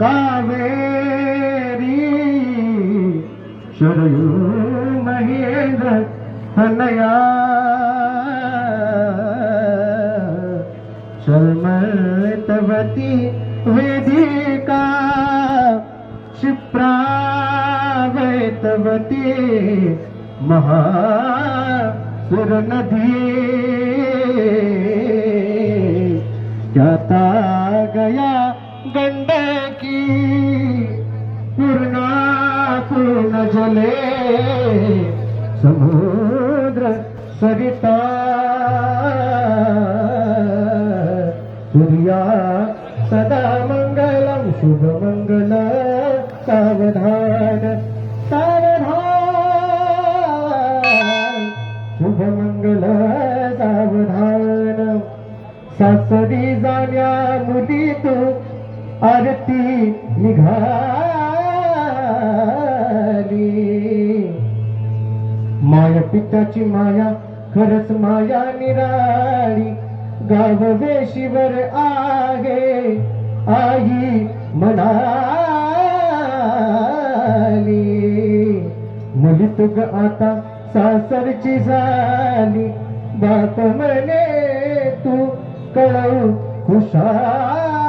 कावेरी शरयू महेंद्र हनया? शर्मतवती वेदिका शिप्रावतवती महासुर नदी जाता गया गंडकी पूर्णा पूर्ण जले समुद्र सरिता सूर्या सदा मंगलम शुभ मंगल सावधान सावधान। शुभ मंगल सावधान। सासरी जाण्या मुली तू आरती निघाली. माया पिताची माया खरच माया निराळी. गाव वेशीवर आगे आई म्हणाली मुली तुग आता सासरची झाली. बाप म्हणे तू कळू खुशाली.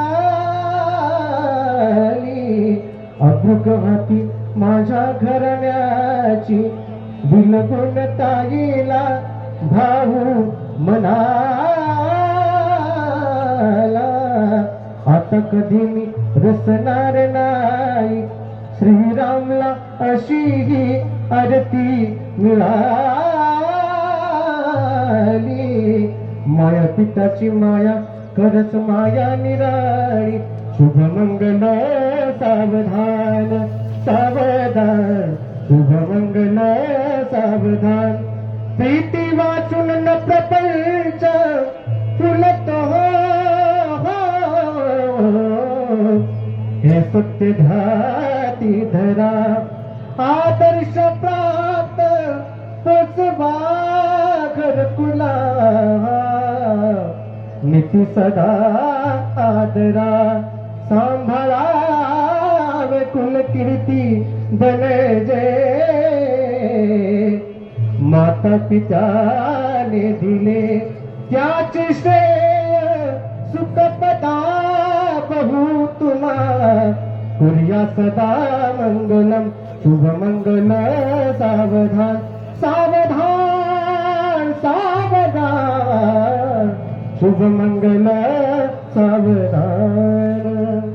अभ्रुगवती माझ्या घराण्याची. बिलगुण ताईला भाऊ म्हणाला आता कधी मी रसणार नाही. श्रीरामला अशी ही आरती मिळाली. माया पिताची माया खरच माया निराळी. शुभ मंगल सावधान सावधान शुभ मंगल सावधान. प्रीती वाचून न प्रपंच फुलत हो, हो हे. सत्य धाती धरा आदर्श प्राप्त पोचवा घरकुला नीती सदा आदरा सांभाळ सांभाळावे कुलकीर्ती जे। माता पिताने दिले त्याचे श्रेय सुखपदा बहु तुला कुर्या सदा मंगलम शुभ मंगल सावधान। सावधान सावधान। शुभ मंगल सावधान।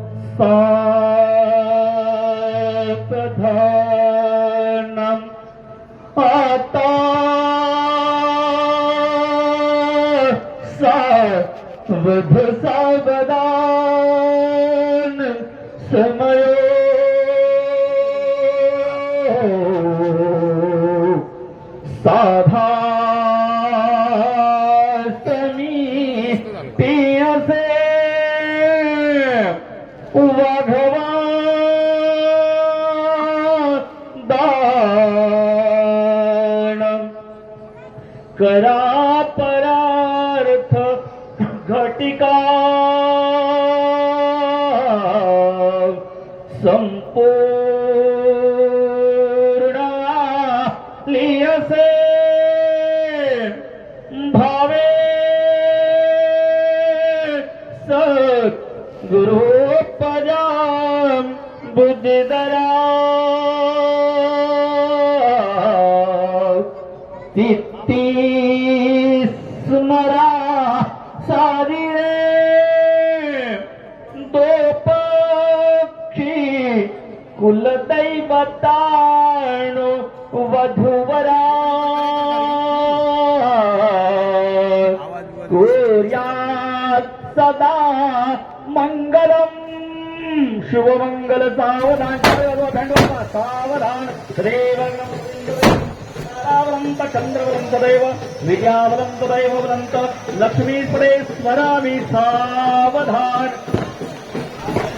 सवार समय। वाटिका संपूर्ण लियसे भावे सत गुरु पजाम बुद्धिदरा तित्ती कुर्यात् सदा मंगलम। शुभमंगल सावधान सावधान। श्रेवंत चंद्रवलं तदैव विद्यावलं तदैव वदन्त लक्ष्मीपदे स्मरामि सावधान।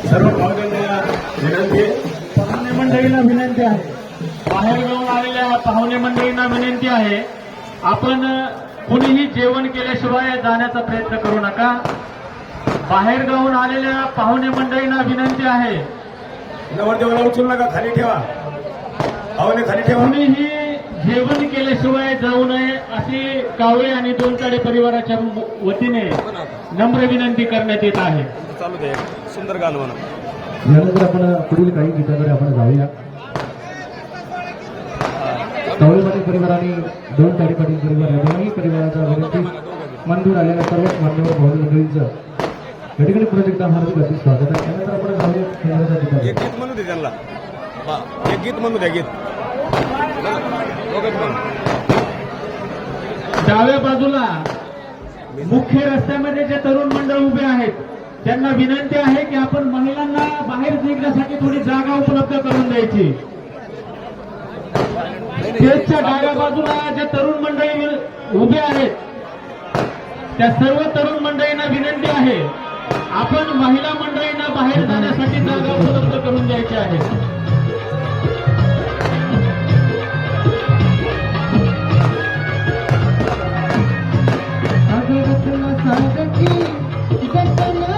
सर्व भावजनांना विनंती पाहुणे मंडळींना विनंती आहे. बाहेर येऊन आलेल्या पाहुणे मंडळींना विनंती आहे आपण कुणीही जेवण केल्याशिवाय जाण्याचा प्रयत्न करू नका. बाहेर गावून आलेल्या पाहुणे मंडळींना विनंती आहे. नवरदेवाला उचलू नका खाली ठेवा. पाहुणे खाली ठेवा. कोणीही जेवण केल्याशिवाय जाऊ नये अशी कावळे आणि दोनताडे परिवाराच्या वतीने नम्र विनंती करण्यात येत आहे. चालू दे सुंदर गाणं म्हणा. यानंतर आपण पुढील काही गीताकडे आपण जाऊया. कवळीपाटील परिवार आणि दोन ताडी पाटील परिवार या दोन्ही परिवाराच्या विनंती. मंजूर आलेल्या सर्वच मान्यवर भाऊ मंडळींचं. या ठिकाणी एकदा हार्दिक हार्दिक स्वागत आहे. त्यानंतर आपण जाऊया एक गीत म्हणू दे त्यांना. एक गीत म्हणू द्या गीत. डाव्या बाजूला मुख्य रस्त्यामध्ये जे तरुण मंडळ उभे आहेत त्यांना विनंती आहे की आपण महिलांना बाहेर निघण्यासाठी थोडी जागा उपलब्ध करून द्यायची. स्टेजच्या डाव्या बाजूला जे तरुण मंडळी उभे आहेत त्या सर्व तरुण मंडळींना विनंती आहे आपण महिला मंडळींना बाहेर जाण्यासाठी जागा उपलब्ध करून द्यायची आहे. की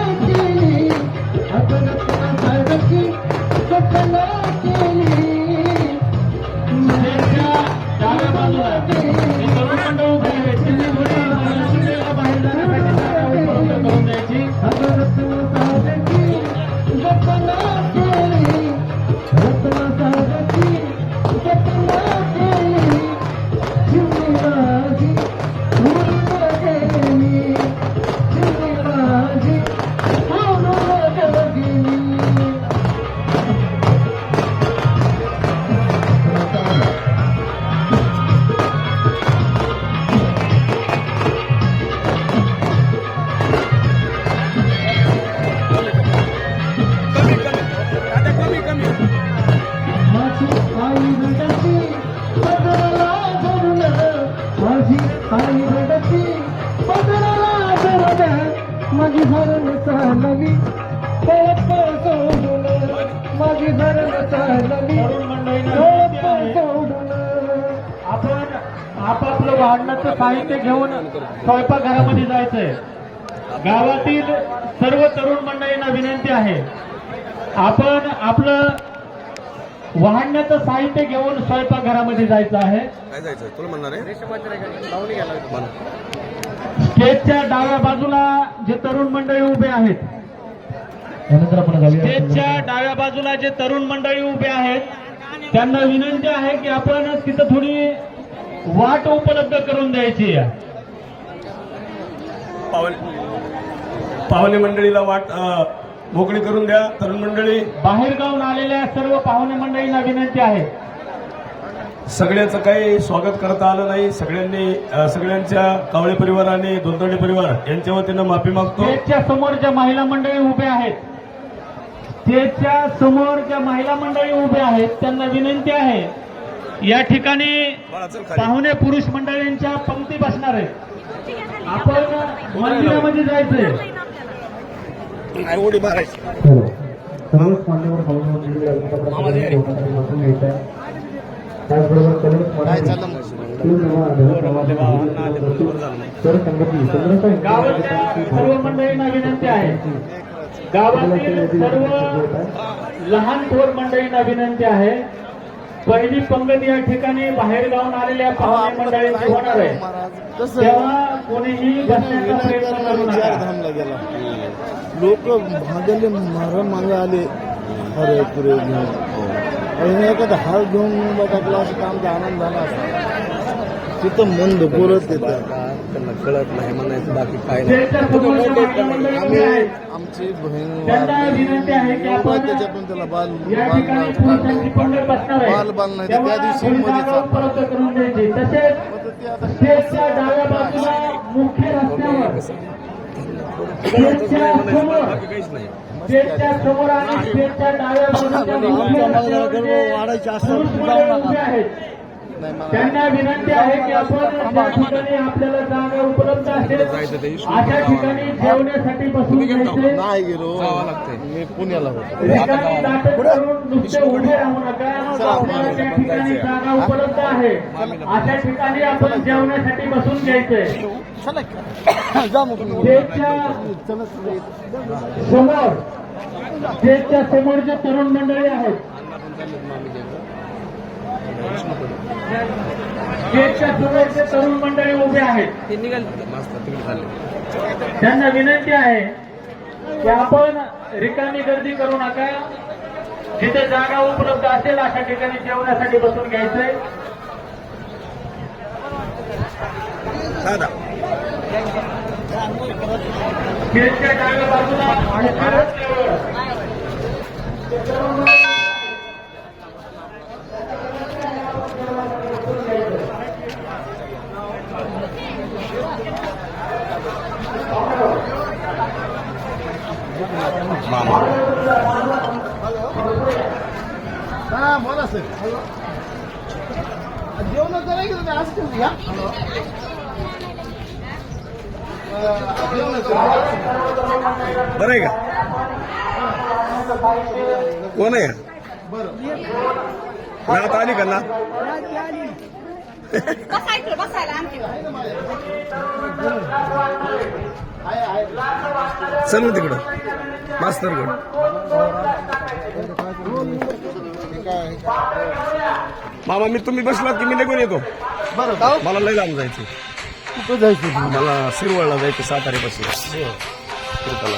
वाढण्याचं साहित्य घेऊन स्वयंपाकघरामध्ये जायचंय. गावातील सर्व तरुण मंडळींना विनंती आहे आपण आपलं वाहण्याचं साहित्य घेऊन स्वयंपाकघरामध्ये जायचं आहे. काय जायचं तुला म्हणणार आहे? म्हणा. स्टेजच्या डाव्या बाजूला जे तरुण मंडळी उभे आहेत त्यानंतर आपण जाऊया. स्टेजच्या डाव्या बाजूला जे तरुण मंडळी उभे आहेत त्यांना विनंती आहे की आपण तिथं थोडी वाट उपलब्ध करून द्यायची पाहुणे मंडळीला वाट मोकळी करून द्या. तरुण मंडळी. बाहेर गावून आलेल्या सर्व पाहुणे मंडळींना विनंती आहे. सगळ्याचं काही स्वागत करता आलं नाही. सगळ्यांनी सगळ्यांच्या कावळे परिवार आणि दोनतोडे परिवार यांच्या वतीनं माफी मागतो. स्टेजच्या समोर ज्या महिला मंडळी उभे आहेत स्टेजच्या समोर ज्या महिला मंडळी उभे आहेत त्यांना विनंती आहे या ठिकाणी. पाहुणे पुरुष मंडळींच्या पंक्ती बसणार आहेत आपण मंदिरामध्ये जायचंय सर्वच मान्यवर आहे सर्व मंडळींना विनंती आहे गावातील सर्व लहान थोर मंडळींना विनंती आहे पहिली पंगत या ठिकाणी बाहेर गावून आलेल्या पाहुणे मंडळींची होणार आहे. तेव्हा कोणीही बसण्याचा प्रयत्न करू नका. लोक भागले मारा मागे आले. अरे पुरे घेऊन आणि एखादा हात घेऊन बघा असं काम आनंद झाला असता. तिथं मन दुपूरच येतं त्यांना कळत नाही म्हणायचं बाकी काय आम्ही आहेत आमची बहीण त्यांना विनंती आहे की आपण त्याच्या पण त्याला बाल बाल बाल नाही त्या दिवशी काहीच नाही. वाढायची असं त्यांना विनंती आहे की आपण ज्या ठिकाणी आपल्याला जागा उपलब्ध असेल अशा ठिकाणी जेवण्यासाठी बसून घ्यायचे नाही गेलो. मी पुण्याला नुसते उभे राहू नका. आपल्याला त्या ठिकाणी जागा उपलब्ध आहे. अशा ठिकाणी आपण जेवण्यासाठी बसून जा स्टेजच्या समोर स्टेजच्या समोर जे तरुण मंडळी आहेत स्टेजच्या समोर जे तरुण मंडळी उभे आहेत. त्यांना विनंती आहे की आपण रिकामी गर्दी करू नका. जिथे जागा उपलब्ध असेल अशा ठिकाणी जेवण्यासाठी बसून घ्यायचंय. स्टेजच्या डाव्या बाजूला आणि जवळ हा बोला सर जेवण नाही आज तुम्ही या? जेवण बरं आहे का? कोण आहे? नात आली का ना चल ना तिकडं. मास्तरगड मामा मी तुम्ही बसलात की मी निघून येतो? बरं मला लय लांब जायचं कुठं जायचं मला शिरवळला जायचं साताऱ्यापासून कृपाला